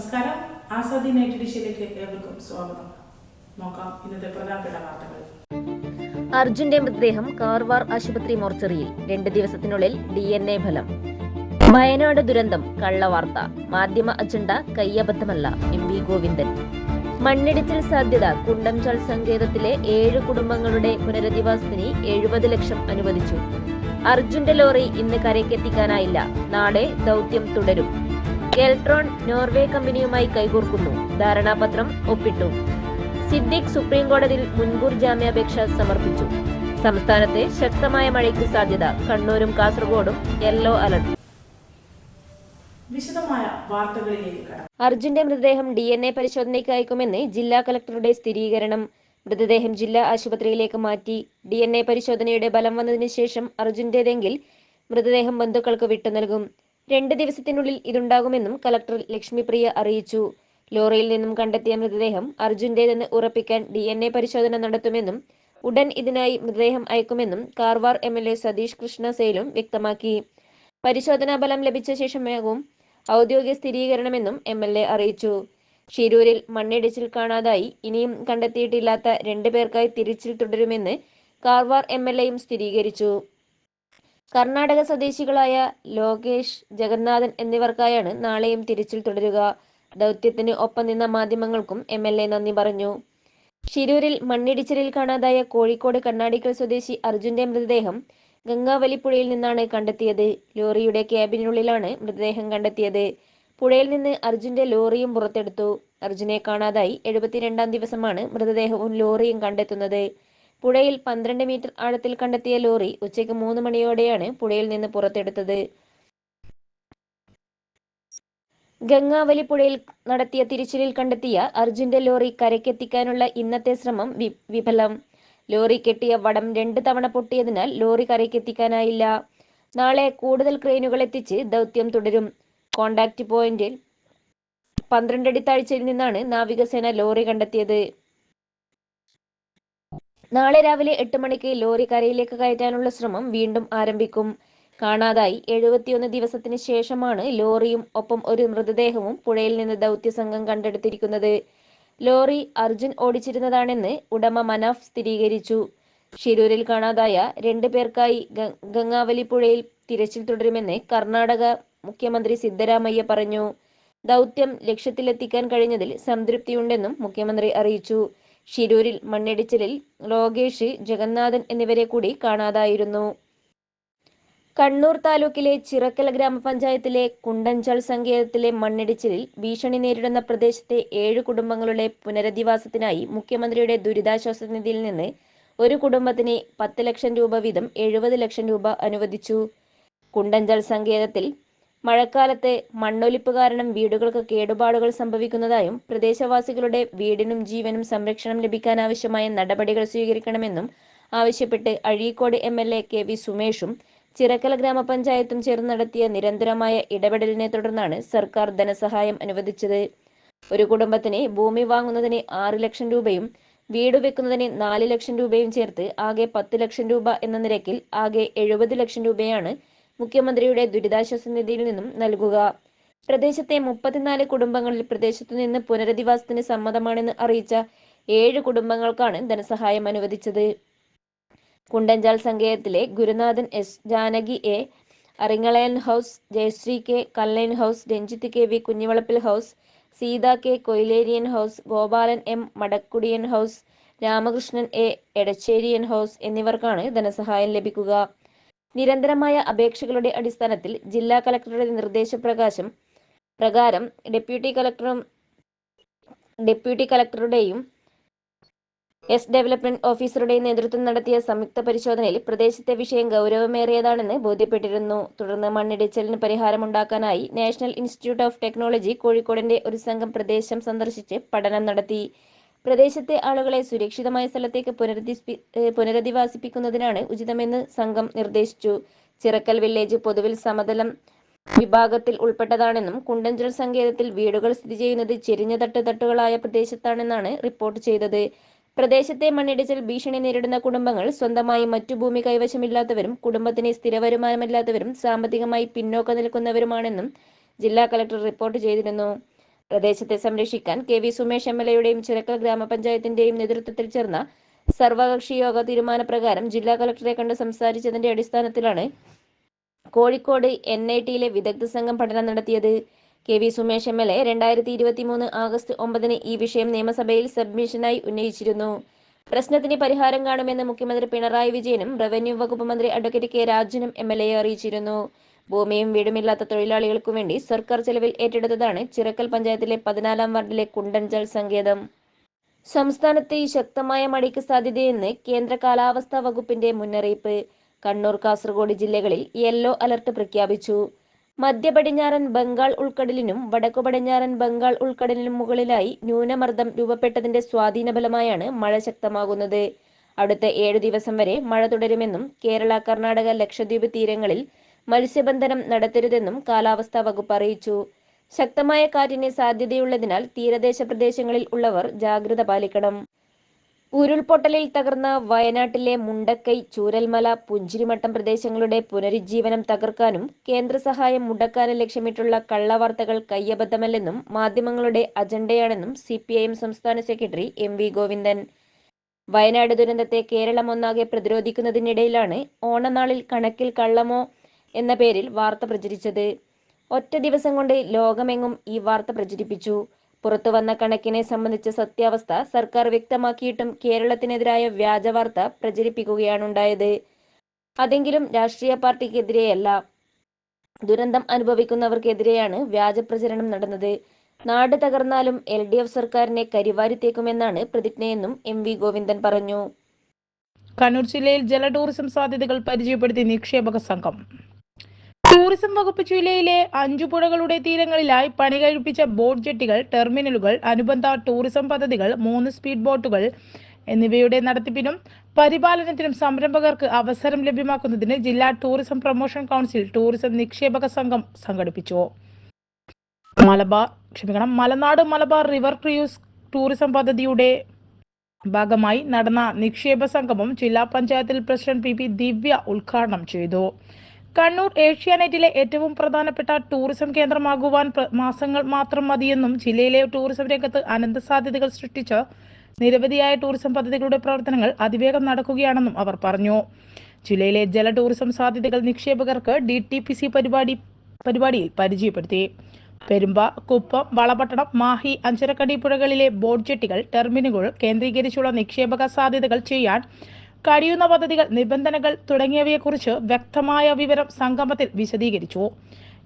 നമസ്കാരം. ആസാദി നൈറ്റ് ഡിഷിലേക്ക് ഏവർക്കും സ്വാഗതം. നോക്കാം ഇന്നത്തെ പ്രധാനപ്പെട്ട വാർത്തകൾ. അർജുന്റെ മൃതദേഹം കാർവാർ ആശുപത്രി മോർച്ചറിയിൽ രണ്ട് ദിവസത്തിനുള്ളിൽ ഡി എൻ എ ഫലം. വയനാട് ദുരന്തം കള്ളവാർത്ത മാധ്യമ അജണ്ട കയ്യബദ്ധമല്ല എം വി ഗോവിന്ദൻ. മണ്ണിടിച്ചിൽ സാധ്യത കുണ്ടംചാൾ സങ്കേതത്തിലെ ഏഴ് കുടുംബങ്ങളുടെ പുനരധിവാസത്തിന് എഴുപത് ലക്ഷം അനുവദിച്ചു. അർജുന്റെ ലോറി ഇന്ന് കരയ്ക്കെത്തിക്കാനായില്ല. നാളെ ദൗത്യം തുടരും. കെൽട്രോൺ നോർവേ കമ്പനിയുമായി കൈകോർക്കുന്നു. ധാരണാപത്രം ഒപ്പിട്ടു. സിദ്ദിഖ് സുപ്രീം കോടതിയിൽ മുൻകൂർ ജാമ്യാപേക്ഷ സമർപ്പിച്ചു. സംസ്ഥാനത്തെ ശക്തമായ മഴയ്ക്ക് സാധ്യത. കണ്ണൂരും കാസർഗോഡും യെല്ലോ അലർട്ട്. വിശദമായ വാർത്തകളിലേക്ക് അർജുന്റെ മൃതദേഹം ഡി എൻ എ പരിശോധനയ്ക്ക് അയക്കുമെന്ന് ജില്ലാ കളക്ടറുടെ സ്ഥിരീകരണം. മൃതദേഹം ജില്ലാ ആശുപത്രിയിലേക്ക് മാറ്റി. ഡി എൻ എ പരിശോധനയുടെ ബലം വന്നതിന് ശേഷം അർജുന്റേതെങ്കിൽ മൃതദേഹം ബന്ധുക്കൾക്ക് വിട്ടു നൽകും. രണ്ട് ദിവസത്തിനുള്ളിൽ ഇതുണ്ടാകുമെന്നും കളക്ടർ ലക്ഷ്മിപ്രിയ അറിയിച്ചു. ലോറിയിൽ നിന്നും കണ്ടെത്തിയ മൃതദേഹം അർജുന്റേതെന്ന് ഉറപ്പിക്കാൻ ഡി എൻ എ പരിശോധന നടത്തുമെന്നും ഉടൻ ഇതിനായി മൃതദേഹം അയക്കുമെന്നും Karwar M L A Satish Krishna സേലും വ്യക്തമാക്കി. പരിശോധനാ ഫലം ലഭിച്ച ശേഷമാകും ഔദ്യോഗിക സ്ഥിരീകരണമെന്നും എം എൽ എ അറിയിച്ചു. ഷിരൂരിൽ മണ്ണിടിച്ചിൽ കാണാതായി. ഇനിയും കണ്ടെത്തിയിട്ടില്ലാത്ത രണ്ടു പേർക്കായി തിരച്ചിൽ തുടരുമെന്ന് കാർവാർ എം എൽ എയും സ്ഥിരീകരിച്ചു. കർണാടക സ്വദേശികളായ ലോകേഷ് ജഗന്നാഥൻ എന്നിവർക്കായാണ് നാളെയും തിരച്ചിൽ തുടരുക. ദൗത്യത്തിന് ഒപ്പം നിന്ന മാധ്യമങ്ങൾക്കും എം എൽ എ നന്ദി പറഞ്ഞു. ഷിരൂരിൽ മണ്ണിടിച്ചിലിൽ കാണാതായ കോഴിക്കോട് കണ്ണാടിക്കൽ സ്വദേശി അർജുന്റെ മൃതദേഹം ഗംഗാവലിപ്പുഴയിൽ നിന്നാണ് കണ്ടെത്തിയത്. ലോറിയുടെ ക്യാബിനുള്ളിലാണ് മൃതദേഹം കണ്ടെത്തിയത്. പുഴയിൽ നിന്ന് അർജുന്റെ ലോറിയും പുറത്തെടുത്തു. അർജുനെ കാണാതായി എഴുപത്തിരണ്ടാം ദിവസമാണ് മൃതദേഹവും ലോറിയും കണ്ടെത്തുന്നത്. പുഴയിൽ പന്ത്രണ്ട് മീറ്റർ ആഴത്തിൽ കണ്ടെത്തിയ ലോറി ഉച്ചയ്ക്ക് മൂന്ന് മണിയോടെയാണ് പുഴയിൽ നിന്ന് പുറത്തെടുത്തത്. ഗംഗാവലി പുഴയിൽ നടത്തിയ തിരച്ചിലിൽ കണ്ടെത്തിയ അർജുന്റെ ലോറി കരയ്ക്കെത്തിക്കാനുള്ള ഇന്നത്തെ ശ്രമം വിഫലം. ലോറി കെട്ടിയ വടം രണ്ട് തവണ പൊട്ടിയതിനാൽ ലോറി കരയ്ക്കെത്തിക്കാനായില്ല. നാളെ കൂടുതൽ ക്രെയിനുകൾ എത്തിച്ച് ദൗത്യം തുടരും. കോണ്ടാക്ട് പോയിന്റിൽ പന്ത്രണ്ടടി താഴ്ചയിൽ നിന്നാണ് നാവികസേന ലോറി കണ്ടെത്തിയത്. നാളെ രാവിലെ എട്ട് മണിക്ക് ലോറി കരയിലേക്ക് കയറ്റാനുള്ള ശ്രമം വീണ്ടും ആരംഭിക്കും. കാണാതായി. എഴുപത്തിയൊന്ന് ദിവസത്തിന് ശേഷമാണ് ലോറിയും ഒപ്പം ഒരു മൃതദേഹവും പുഴയിൽ നിന്ന് ദൗത്യസംഘം കണ്ടെടുത്തിരിക്കുന്നത്. ലോറി അർജുൻ ഓടിച്ചിരുന്നതാണെന്ന് ഉടമ മനാഫ് സ്ഥിരീകരിച്ചു. ഷിരൂരിൽ കാണാതായ രണ്ടു പേർക്കായി ഗംഗാവലി പുഴയിൽ തിരച്ചിൽ തുടരുമെന്ന് കർണാടക മുഖ്യമന്ത്രി സിദ്ധരാമയ്യ പറഞ്ഞു. ദൗത്യം ലക്ഷ്യത്തിലെത്തിക്കാൻ കഴിഞ്ഞതിൽ സംതൃപ്തിയുണ്ടെന്നും മുഖ്യമന്ത്രി അറിയിച്ചു. ഷിരൂരിൽ മണ്ണിടിച്ചിലിൽ ലോകേഷ് ജഗന്നാഥൻ എന്നിവരെ കൂടി കാണാതായിരുന്നു. കണ്ണൂർ താലൂക്കിലെ ചിറക്കൽ ഗ്രാമപഞ്ചായത്തിലെ കുണ്ടഞ്ചാൾ സങ്കേതത്തിലെ മണ്ണിടിച്ചിലിൽ ഭീഷണി നേരിടുന്ന പ്രദേശത്തെ ഏഴ് കുടുംബങ്ങളുടെ പുനരധിവാസത്തിനായി മുഖ്യമന്ത്രിയുടെ ദുരിതാശ്വാസ നിധിയിൽ നിന്ന് ഒരു കുടുംബത്തിന് പത്ത് ലക്ഷം രൂപ വീതം എഴുപത് ലക്ഷം രൂപ അനുവദിച്ചു. കുണ്ടഞ്ചാൾ സങ്കേതത്തിൽ മഴക്കാലത്ത് മണ്ണൊലിപ്പ് കാരണം വീടുകൾക്ക് കേടുപാടുകൾ സംഭവിക്കുന്നതായും പ്രദേശവാസികളുടെ വീടിനും ജീവനും സംരക്ഷണം ലഭിക്കാനാവശ്യമായ നടപടികൾ സ്വീകരിക്കണമെന്നും ആവശ്യപ്പെട്ട് Azhikode M L A K V സുമേഷും ചിറക്കല ഗ്രാമപഞ്ചായത്തും ചേർന്ന് നടത്തിയ നിരന്തരമായ ഇടപെടലിനെ തുടർന്നാണ് സർക്കാർ ധനസഹായം അനുവദിച്ചത്. ഒരു കുടുംബത്തിന് ഭൂമി വാങ്ങുന്നതിന് ആറ് ലക്ഷം രൂപയും വീട് വെക്കുന്നതിന് നാല് ലക്ഷം രൂപയും ചേർത്ത് ആകെ പത്ത് ലക്ഷം രൂപ എന്ന നിരക്കിൽ ആകെ എഴുപത് ലക്ഷം രൂപയാണ് മുഖ്യമന്ത്രിയുടെ ദുരിതാശ്വാസ നിധിയിൽ നിന്നും നൽകുക. പ്രദേശത്തെ മുപ്പത്തിനാല് കുടുംബങ്ങളിൽ പ്രദേശത്തു നിന്ന് പുനരധിവാസത്തിന് സമ്മതമാണെന്ന് അറിയിച്ച ഏഴ് കുടുംബങ്ങൾക്കാണ് ധനസഹായം അനുവദിച്ചത്. Kundanchal സങ്കേതത്തിലെ Gurunathan S Janaki A Aringalayan house Jayashree K Kallain house Ranjith K V Kunhivalappil house Seetha K Koyileriyan house Gopalan M Madakkudiyan house Ramakrishnan A Edacheriyan house എന്നിവർക്കാണ് ധനസഹായം ലഭിക്കുക. നിരന്തരമായ അപേക്ഷകളുടെ അടിസ്ഥാനത്തിൽ ജില്ലാ കളക്ടറുടെ നിർദ്ദേശപ്രകാശം പ്രകാരം ഡെപ്യൂട്ടി കളക്ടറും ഡെപ്യൂട്ടി കളക്ടറുടെയും എസ് ഡെവലപ്മെന്റ് ഓഫീസറുടെയും നേതൃത്വം നടത്തിയ സംയുക്ത പരിശോധനയിൽ പ്രദേശത്തെ വിഷയം ഗൗരവമേറിയതാണെന്ന് ബോധ്യപ്പെട്ടിരുന്നു. തുടർന്ന് മണ്ണിടിച്ചിലിന് പരിഹാരമുണ്ടാക്കാനായി നാഷണൽ ഇൻസ്റ്റിറ്റ്യൂട്ട് ഓഫ് ടെക്നോളജി കോഴിക്കോടിന്റെ ഒരു സംഘം പ്രദേശം സന്ദർശിച്ച് പഠനം നടത്തി. പ്രദേശത്തെ ആളുകളെ സുരക്ഷിതമായ സ്ഥലത്തേക്ക് പുനരധിസ്പി പുനരധിവാസിപ്പിക്കുന്നതിനാണ് ഉചിതമെന്ന് സംഘം നിർദ്ദേശിച്ചു. ചിറക്കൽ വില്ലേജ് പൊതുവിൽ സമതലം വിഭാഗത്തിൽ ഉൾപ്പെട്ടതാണെന്നും കുണ്ടഞ്ചൽ സങ്കേതത്തിൽ വീടുകൾ സ്ഥിതി ചെയ്യുന്നത് ചെരിഞ്ഞ തട്ട് തട്ടുകളായ പ്രദേശത്താണെന്നാണ് റിപ്പോർട്ട് ചെയ്തത്. പ്രദേശത്തെ മണ്ണിടിച്ചിൽ ഭീഷണി നേരിടുന്ന കുടുംബങ്ങൾ സ്വന്തമായി മറ്റു ഭൂമി കൈവശമില്ലാത്തവരും കുടുംബത്തിന് സ്ഥിര വരുമാനമില്ലാത്തവരും സാമ്പത്തികമായി പിന്നോക്കം നിൽക്കുന്നവരുമാണെന്നും ജില്ലാ കലക്ടർ റിപ്പോർട്ട് ചെയ്തിരുന്നു. പ്രദേശത്തെ സംരക്ഷിക്കാൻ K V Sumesh M L എയുടെയും ചിറക്കൽ ഗ്രാമപഞ്ചായത്തിന്റെയും നേതൃത്വത്തിൽ ചേർന്ന സർവകക്ഷി യോഗ തീരുമാനപ്രകാരം ജില്ലാ കളക്ടറെ കണ്ട് സംസാരിച്ചതിന്റെ അടിസ്ഥാനത്തിലാണ് കോഴിക്കോട് എൻ ഐ ടിയിലെ വിദഗ്ധ സംഘം പഠനം നടത്തിയത്. K V Sumesh M L A രണ്ടായിരത്തി ഇരുപത്തി മൂന്ന് ആഗസ്റ്റ് ഒമ്പതിന് ഈ വിഷയം നിയമസഭയിൽ സബ്മിഷനായി ഉന്നയിച്ചിരുന്നു. പ്രശ്നത്തിന് പരിഹാരം കാണുമെന്ന് മുഖ്യമന്ത്രി പിണറായി വിജയനും റവന്യൂ വകുപ്പ് മന്ത്രി അഡ്വക്കേറ്റ് കെ രാജനും എം എൽ എയെ അറിയിച്ചിരുന്നു. ഭൂമിയും വീടുമില്ലാത്ത തൊഴിലാളികൾക്കു വേണ്ടി സർക്കാർ ചെലവിൽ ഏറ്റെടുത്തതാണ് ചിറക്കൽ പഞ്ചായത്തിലെ പതിനാലാം വാർഡിലെ കുണ്ടൻചൽ സങ്കേതം. സംസ്ഥാനത്ത് ശക്തമായ മഴയ്ക്ക് സാധ്യതയെന്ന് കേന്ദ്ര കാലാവസ്ഥാ വകുപ്പിന്റെ മുന്നറിയിപ്പ്. കണ്ണൂർ കാസർഗോഡ് ജില്ലകളിൽ യെല്ലോ അലർട്ട് പ്രഖ്യാപിച്ചു. മധ്യ പടിഞ്ഞാറൻ ബംഗാൾ ഉൾക്കടലിനും വടക്കു പടിഞ്ഞാറൻ ബംഗാൾ ഉൾക്കടലിനും മുകളിലായി ന്യൂനമർദ്ദം രൂപപ്പെട്ടതിന്റെ സ്വാധീന ഫലമായാണ് മഴ ശക്തമാകുന്നത്. അടുത്ത ഏഴു ദിവസം വരെ മഴ തുടരുമെന്നും കേരള കർണാടക ലക്ഷദ്വീപ് തീരങ്ങളിൽ മത്സ്യബന്ധനം നടത്തരുതെന്നും കാലാവസ്ഥാ വകുപ്പ് അറിയിച്ചു. ശക്തമായ കാറ്റിന് സാധ്യതയുള്ളതിനാൽ തീരദേശ പ്രദേശങ്ങളിൽ ഉള്ളവർ ജാഗ്രത പാലിക്കണം. ഉരുൾപൊട്ടലിൽ തകർന്ന വയനാട്ടിലെ മുണ്ടക്കൈ ചൂരൽമല പുഞ്ചിരിമട്ടം പ്രദേശങ്ങളുടെ പുനരുജ്ജീവനം തകർക്കാനും കേന്ദ്ര സഹായം മുടക്കാനും ലക്ഷ്യമിട്ടുള്ള കള്ളവാർത്തകൾ കയ്യബദ്ധമല്ലെന്നും മാധ്യമങ്ങളുടെ അജണ്ടയാണെന്നും സി സംസ്ഥാന സെക്രട്ടറി എം ഗോവിന്ദൻ. വയനാട് ദുരന്തത്തെ കേരളം ഒന്നാകെ പ്രതിരോധിക്കുന്നതിനിടയിലാണ് ഓണനാളിൽ കണക്കിൽ കള്ളമോ എന്ന പേരിൽ വാർത്ത പ്രചരിച്ചത്. ഒറ്റ ദിവസം കൊണ്ട് ലോകമെങ്ങും ഈ വാർത്ത പ്രചരിപ്പിച്ചു. പുറത്തു വന്ന കണക്കിനെ സംബന്ധിച്ച സത്യാവസ്ഥ സർക്കാർ വ്യക്തമാക്കിയിട്ടും കേരളത്തിനെതിരായ വ്യാജ വാർത്ത പ്രചരിപ്പിക്കുകയാണുണ്ടായത്. അതെങ്കിലും രാഷ്ട്രീയ പാർട്ടിക്കെതിരെയല്ല. ദുരന്തം അനുഭവിക്കുന്നവർക്കെതിരെയാണ് വ്യാജ പ്രചരണം നടന്നത്. നാട് തകർന്നാലും എൽ ഡി എഫ് സർക്കാരിനെ കരിവാരിത്തേക്കുമെന്നാണ് പ്രതിജ്ഞയെന്നും എം വി ഗോവിന്ദൻ പറഞ്ഞു. കണ്ണൂർ ജില്ലയിൽ ജല ടൂറിസം സാധ്യതകൾ പരിചയപ്പെടുത്തി നിക്ഷേപക സംഘം. ടൂറിസം വകുപ്പ് ജില്ലയിലെ അഞ്ചു പുഴകളുടെ തീരങ്ങളിലായി പണി കഴിപ്പിച്ച ബോട്ട് ജെട്ടികൾ ടെർമിനലുകൾ അനുബന്ധ ടൂറിസം പദ്ധതികൾ മൂന്ന് സ്പീഡ് ബോട്ടുകൾ എന്നിവയുടെ നടത്തിപ്പിനും പരിപാലനത്തിനും സംരംഭകർക്ക് അവസരം ലഭ്യമാക്കുന്നതിന് ജില്ലാ ടൂറിസം പ്രൊമോഷൻ കൗൺസിൽ ടൂറിസം നിക്ഷേപക സംഘം സംഘടിപ്പിച്ചു. മലബാർ ക്ഷമിക്കണം Malanad Malabar river cruise tourism പദ്ധതിയുടെ ഭാഗമായി നടന്ന നിക്ഷേപ സംഗമം ജില്ലാ പഞ്ചായത്തിൽ പ്രസിഡന്റ് പി പി ദിവ്യ ഉദ്ഘാടനം ചെയ്തു. കണ്ണൂർ ഏഷ്യാനെറ്റിലെ ഏറ്റവും പ്രധാനപ്പെട്ട ടൂറിസം കേന്ദ്രമാകുവാൻ മാസങ്ങൾ മാത്രം മതിയെന്നും ജില്ലയിലെ ടൂറിസം രംഗത്ത് അനന്ത സാധ്യതകൾ സൃഷ്ടിച്ച് നിരവധിയായ ടൂറിസം പദ്ധതികളുടെ പ്രവർത്തനങ്ങൾ അതിവേഗം നടക്കുകയാണെന്നും അവർ പറഞ്ഞു. ജില്ലയിലെ ജല ടൂറിസം സാധ്യതകൾ നിക്ഷേപകർക്ക് ഡി ടി പി സി പരിപാടി പരിപാടിയിൽ പരിചയപ്പെടുത്തി. പെരുമ്പ കുപ്പം വളപട്ടണം മാഹി അഞ്ചരക്കടി പുഴകളിലെ ബോട്ട് ജെട്ടികൾ ടെർമിനുകൾ കേന്ദ്രീകരിച്ചുള്ള നിക്ഷേപക സാധ്യതകൾ ചെയ്യാൻ കഴിയുന്ന പദ്ധതികൾ നിബന്ധനകൾ തുടങ്ങിയവയെക്കുറിച്ച് വ്യക്തമായ വിവരം സംഗമത്തിൽ വിശദീകരിച്ചു.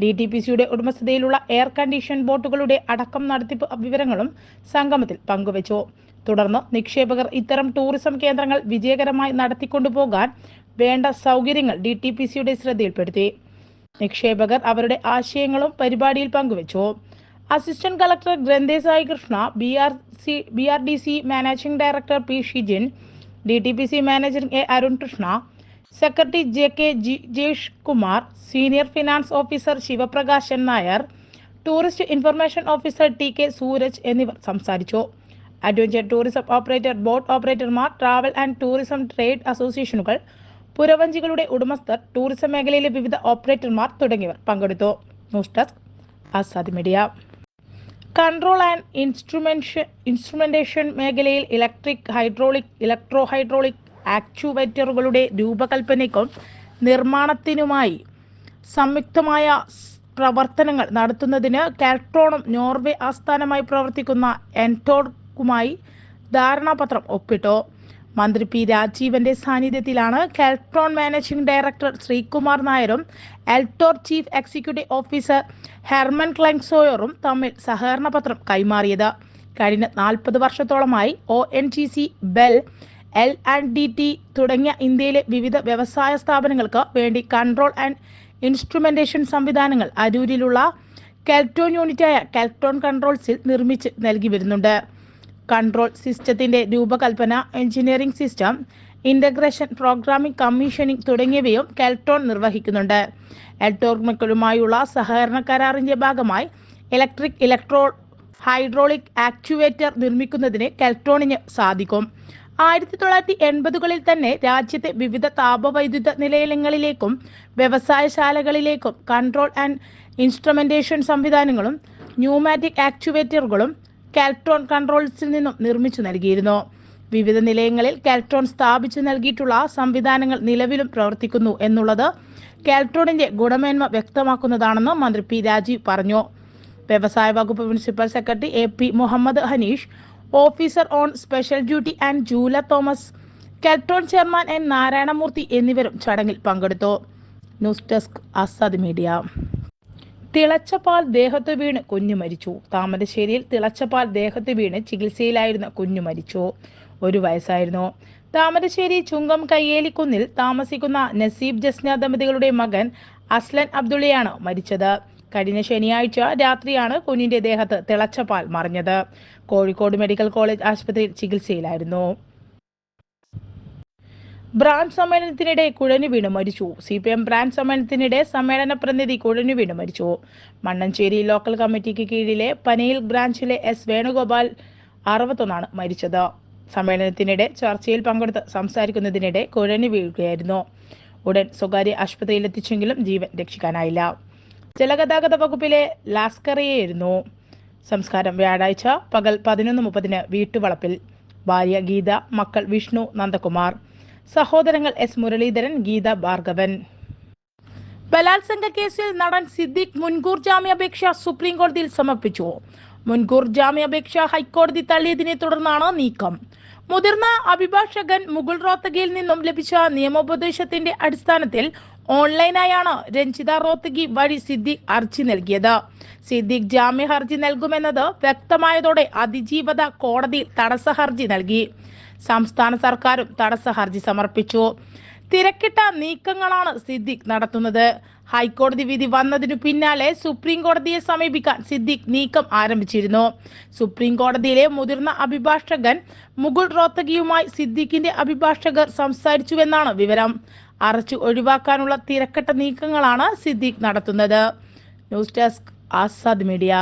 ഡി ടി പി സിയുടെ ഉടമസ്ഥതയിലുള്ള എയർ കണ്ടീഷൻ ബോട്ടുകളുടെ അടക്കം നടത്തിപ്പ് വിവരങ്ങളും സംഗമത്തിൽ പങ്കുവച്ചു. തുടർന്ന് നിക്ഷേപകർ ഇത്തരം ടൂറിസം കേന്ദ്രങ്ങൾ വിജയകരമായി നടത്തിക്കൊണ്ടുപോകാൻ വേണ്ട സൗകര്യങ്ങൾ ഡി ടി പി സിയുടെ ശ്രദ്ധയിൽപ്പെടുത്തി. നിക്ഷേപകർ അവരുടെ ആശയങ്ങളും പരിപാടിയിൽ പങ്കുവച്ചു. Assistant collector Granthe Sai Krishna B R C B R D C managing director P Shijin D T P C manager A Arun Krishna secretary J K G Kumar senior finance officer Shivaprakashan Nair tourist information officer T K Sooraj എന്നിവർ സംസാരിച്ചു. Adventure tourism operator boat ഓപ്പറേറ്റർമാർ travel and tourism trade അസോസിയേഷനുകൾ പുരവഞ്ചികളുടെ ഉടമസ്ഥർ tourism മേഖലയിലെ വിവിധ ഓപ്പറേറ്റർമാർ തുടങ്ങിയവർ പങ്കെടുത്തു. News desk Azad media control and instrumentation instrumentation മേഖലയിൽ ഇലക്ട്രിക് ഹൈഡ്രോളിക് ഇലക്ട്രോ ഹൈഡ്രോളിക് ആക്ച്യുവേറ്ററുകളുടെ രൂപകൽപ്പനയ്ക്കും നിർമ്മാണത്തിനുമായി സംയുക്തമായ പ്രവർത്തനങ്ങൾ നടത്തുന്നതിന് കാൽട്രോണും നോർവേ ആസ്ഥാനമായി പ്രവർത്തിക്കുന്ന എൻടോർക്കുമായി ധാരണാപത്രം ഒപ്പിട്ടു. മന്ത്രി പി രാജീവന്റെ സാന്നിധ്യത്തിലാണ് കാൽട്രോൺ മാനേജിംഗ് ഡയറക്ടർ ശ്രീകുമാർ നായരും Eltor chief executive officer Herman ക്ലെങ്സോയറും തമ്മിൽ സഹകരണ പത്രം കൈമാറിയത്. കഴിഞ്ഞ നാൽപ്പത് വർഷത്തോളമായി O N G C BEL L and D T തുടങ്ങിയ ഇന്ത്യയിലെ വിവിധ വ്യവസായ സ്ഥാപനങ്ങൾക്ക് വേണ്ടി കൺട്രോൾ ആൻഡ് ഇൻസ്ട്രുമെന്റേഷൻ സംവിധാനങ്ങൾ അരൂരിലുള്ള കെൽട്രോൺ യൂണിറ്റായ കെൽട്രോൺ കൺട്രോൾസിൽ നിർമ്മിച്ച് നൽകി വരുന്നുണ്ട്. കൺട്രോൾ സിസ്റ്റത്തിന്റെ രൂപകൽപ്പന engineering system integration programming commissioning തുടങ്ങിയവയും കെൽട്രോൺ നിർവഹിക്കുന്നുണ്ട്. എൽട്ടോർമക്കളുമായുള്ള സഹകരണ കരാറിന്റെ ഭാഗമായി ഇലക്ട്രിക് ഇലക്ട്രോ ഹൈഡ്രോളിക് ആക്ച്യുവേറ്റർ നിർമ്മിക്കുന്നതിന് കെൽട്രോണിന് സാധിക്കും. ആയിരത്തി തൊള്ളായിരത്തി എൺപതുകളിൽ തന്നെ രാജ്യത്തെ വിവിധ താപവൈദ്യുത നിലയങ്ങളിലേക്കും വ്യവസായശാലകളിലേക്കും കൺട്രോൾ ആൻഡ് ഇൻസ്ട്രുമെന്റേഷൻ സംവിധാനങ്ങളും ന്യൂമാറ്റിക് ആക്ച്യുവേറ്ററുകളും കാൽട്രോൺ കൺട്രോൾസിൽ നിന്നും നിർമ്മിച്ചു നൽകിയിരുന്നു. വിവിധ നിലയങ്ങളിൽ കാൽട്രോൺ സ്ഥാപിച്ചു നൽകിയിട്ടുള്ള സംവിധാനങ്ങൾ നിലവിലും പ്രവർത്തിക്കുന്നു എന്നുള്ളത് കാൽട്രോണിന്റെ ഗുണമേന്മ വ്യക്തമാക്കുന്നതാണെന്ന് മന്ത്രി പി രാജീവ് പറഞ്ഞു. വ്യവസായ വകുപ്പ് principal secretary A P Muhammad Hanish officer on special duty and Jula Thomas Keltron chairman N Narayanamurthy എന്നിവരും ചടങ്ങിൽ പങ്കെടുത്തു. News desk Azad media. തിളച്ച പാൽ ദേഹത്ത് വീണ് കുഞ്ഞു മരിച്ചു. താമരശ്ശേരിയിൽ തിളച്ച പാൽ ദേഹത്ത് വീണ് ചികിത്സയിലായിരുന്ന കുഞ്ഞു മരിച്ചു. ഒരു വയസ്സായിരുന്നു. താമരശ്ശേരി ചുങ്കം കയ്യേലിക്കുന്നിൽ താമസിക്കുന്ന നസീബ് ജസ്ന ദമ്പതികളുടെ മകൻ അസ്ലൻ അബ്ദുള്ളയാണ് മരിച്ചത്. കഴിഞ്ഞ ശനിയാഴ്ച രാത്രിയാണ് കുഞ്ഞിന്റെ ദേഹത്ത് തിളച്ച പാൽ മറിഞ്ഞത്. കോഴിക്കോട് മെഡിക്കൽ കോളേജ് ആശുപത്രിയിൽ ചികിത്സയിലായിരുന്നു. ബ്രാഞ്ച് സമ്മേളനത്തിനിടെ കുഴഞ്ഞു വീണ് മരിച്ചു. സി പി എം ബ്രാഞ്ച് സമ്മേളനത്തിനിടെ സമ്മേളന പ്രതിനിധി കുഴഞ്ഞു വീണ് മരിച്ചു. മണ്ണഞ്ചേരി ലോക്കൽ കമ്മിറ്റിക്ക് കീഴിലെ പനയിൽ ബ്രാഞ്ചിലെ എസ് വേണുഗോപാൽ അറുപത്തൊന്നാണ് മരിച്ചത്. സമ്മേളനത്തിനിടെ ചർച്ചയിൽ പങ്കെടുത്ത് സംസാരിക്കുന്നതിനിടെ കുഴഞ്ഞു വീഴുകയായിരുന്നു. ഉടൻ സ്വകാര്യ ആശുപത്രിയിൽ എത്തിച്ചെങ്കിലും ജീവൻ രക്ഷിക്കാനായില്ല. ജലഗതാഗത വകുപ്പിലെ ലാസ്കറിയായിരുന്നു സംസ്കാരം വ്യാഴാഴ്ച പകൽ പതിനൊന്ന് മുപ്പതിന് വീട്ടുവളപ്പിൽ. ഭാര്യ ഗീത മക്കൾ വിഷ്ണു നന്ദകുമാർ. സഹോദരങ്ങൾ എസ് മുരളീധരൻ ഗീത ഭാർഗവൻ. ബലാത്സംഗ കേസിൽ നടൻ സിദ്ദിഖ് മുൻകൂർ ജാമ്യാപേക്ഷ സുപ്രീം കോടതിയിൽ സമർപ്പിച്ചു. മുൻകൂർ ജാമ്യാപേക്ഷ ഹൈക്കോടതി തള്ളിയതിനെ തുടർന്നാണ് നീക്കം. മുതിർന്ന അഭിഭാഷകൻ മുകുൾ റോത്തഗിയിൽ നിന്നും ലഭിച്ച നിയമോപദേശത്തിന്റെ അടിസ്ഥാനത്തിൽ ഓൺലൈനായാണ് രഞ്ജിത റോത്തഗി വഴി സിദ്ദിഖ് ഹർജി നൽകിയത്. സിദ്ദിഖ് ജാമ്യ ഹർജി നൽകുമെന്നത് വ്യക്തമായതോടെ അതിജീവത കോടതിയിൽ തടസ്സ ഹർജി നൽകി. സംസ്ഥാന സർക്കാരും തടസ്സ ഹർജി സമർപ്പിച്ചു. തിരക്കിട്ട നീക്കങ്ങളാണ് സിദ്ദിഖ് നടത്തുന്നത്. ഹൈക്കോടതി വിധി വന്നതിനു പിന്നാലെ സുപ്രീം കോടതിയെ സമീപിക്കാൻ സിദ്ദിഖ് നീക്കം ആരംഭിച്ചിരുന്നു. സുപ്രീം കോടതിയിലെ മുതിർന്ന അഭിഭാഷകൻ മുകുൾ റോത്തഗിയുമായി സിദ്ദിഖിന്റെ അഭിഭാഷകർ സംസാരിച്ചുവെന്നാണ് വിവരം. അറച്ചു ഒഴിവാക്കാനുള്ള തിരക്കട്ട നീക്കങ്ങളാണ് സിദ്ദീഖ് നടത്തുന്നത്. News desk Azad media.